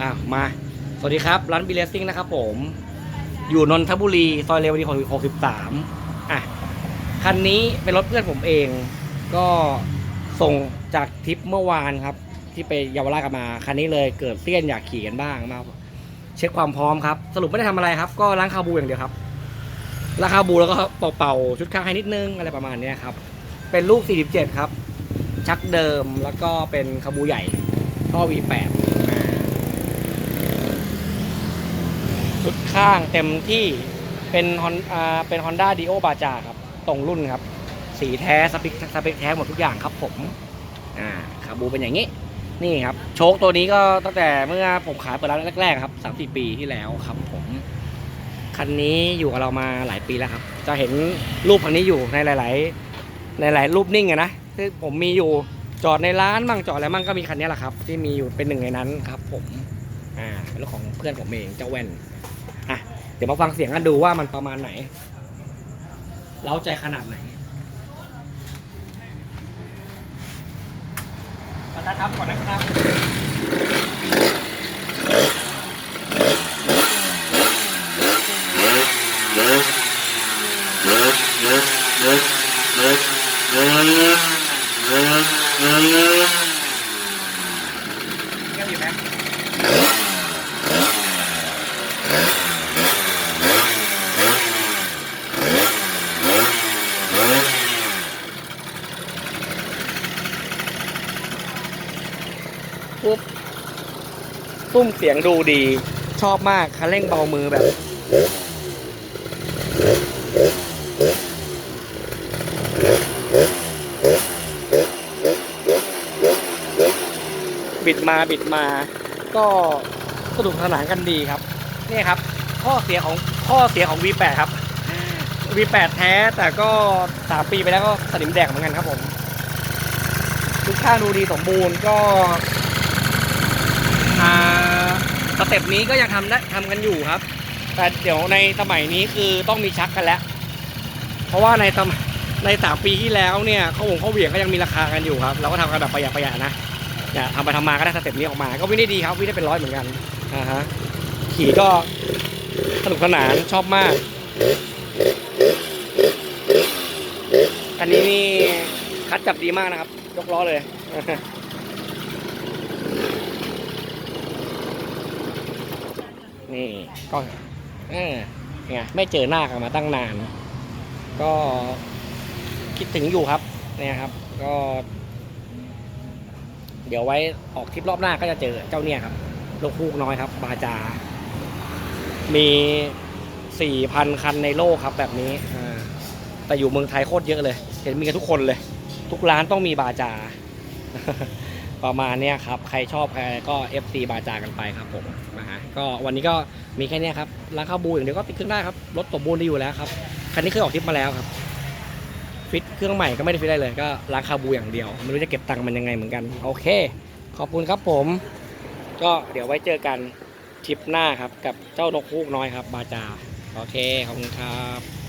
อะมา สวัสดีครับ ร้านบีเลสซิ่งนะครับผม อยู่นนทบุรี ซอยเรวดีของ63อะ คันนี้เป็นรถเพื่อนผมเอง ก็ส่งจากทริปเมื่อวานครับ ที่ไปเยาวราชกันมา คันนี้เลยเกิดเตี้ยนอยากขี่กันบ้างมาเช็คความพร้อมครับ สรุปไม่ได้ทำอะไรครับ ก็ล้างคาบูอย่างเดียวครับล้างคาบูแล้วก็เป่าๆชุดข้างให้นิดนึงอะไรประมาณนี้ครับ เป็นลูก 47 ครับ ชักเดิมแล้วก็เป็นคาบูใหญ่ท่อ V8 อ่า ชุดข้างเต็มที่เป็นฮอนอ่าเป็น Honda Dio b a j a ครับ ตรงรุ่นครับ สีแท้สเปคสเปคแท้หมดทุกอย่างครับผมอ่าคาบูเป็นอย่างนี้ นี่ครับ โชคตัวนี้ก็ตั้งแต่เมื่อผมขายเปิดร้านแรกๆครับสามสี่ปีที่แล้วครับผมคันนี้อยู่กับเรามาหลายปีแล้วครับ จะเห็นรูปคันนี้อยู่ในหลาย ๆ ในหลายรูปนิ่งอะนะที่ผมมีอยู่จอดในร้านมั่งจอดอะไรมั่งก็มีคันนี้แหละครับ ที่มีอยู่เป็นหนึ่งในนั้นครับผม อ่าเป็นรถของเพื่อนผมเองเจ้าแว่นอะเดี๋ยวมาฟังเสียงกันดูว่ามันประมาณไหน เล้าใจขนาดไหนขอต้อนรับก่อนนะครับแก้วอยู่ไหม ปุ๊บตุ้มเสียงดูดี ชอบมากคันเร่งเบามือแบบ บิดมาบิดมา ก็สนุกสนานกันดีครับ นี่ครับ ข้อเสียของข้อเสียของ V8 ครับ V8 แท้แต่ก็สามปีไปแล้วก็สนิมแดกเหมือนกันครับผมทุกข้างดูดีสมบูรณ์ก็ เต็ปนี้ก็ยังทำได้ทำกันอยู่ครับ แต่เดี๋ยวในสมัยนี้คือต้องมีชักกันแล้ว เพราะว่าในสมในสามปีที่แล้วเนี่ยข้าววงข้าวเหวี่ยงก็ยังมีราคากันอยู่ครับ เราก็ทำกันแบบประหยัดประหยัดนะเนี่ยทำไปทำมาก็ได้สเต็ปนี้ออกมา ก็วิ่งได้ดีครับวิ่งได้เป็นร้อยเหมือนกันอ่าฮะขี่ก็สนุกสนานชอบมากอันนี้นี่คัดจับดีมากนะครับ ยกล้อเลย นี่ก็เออไงไม่เจอหน้ากันมาตั้งนาน ก็คิดถึงอยู่ครับเนี่ยครับ ก็ เดี๋ยวไว้ออกทริปรอบหน้าก็จะเจอเจ้าเนี่ยครับลูกคูกน้อยครับ บาจา มีสี่พันคันในโลกครับ แบบนี้แต่อยู่เมืองไทยโคตรเยอะเลย เห็นมีกันทุกคนเลย ทุกร้านต้องมีบาจา ประมาณเนี้ยครับ ใครชอบใครก็ FC บาจากันไปครับผมนะฮะก็วันนี้ก็มีแค่เนี้ยครับร้านข้าวบูอย่างเดียวก็ติดเครื่องได้ครับ รถสมบูรณ์ดีอยู่แล้วครับ คันนี้เคยออกทริปมาแล้วครับ ฟิตเครื่องใหม่ก็ไม่ได้ฟิตได้เลย ก็ล้างคาวบูอย่างเดียว ไม่รู้จะเก็บตังค์มันยังไงเหมือนกัน โอเค ขอบคุณครับผม ก็เดี๋ยวไว้เจอกันทริปหน้าครับ กับเจ้านกฮูกน้อยครับ บาจา โอเค ขอบคุณครับ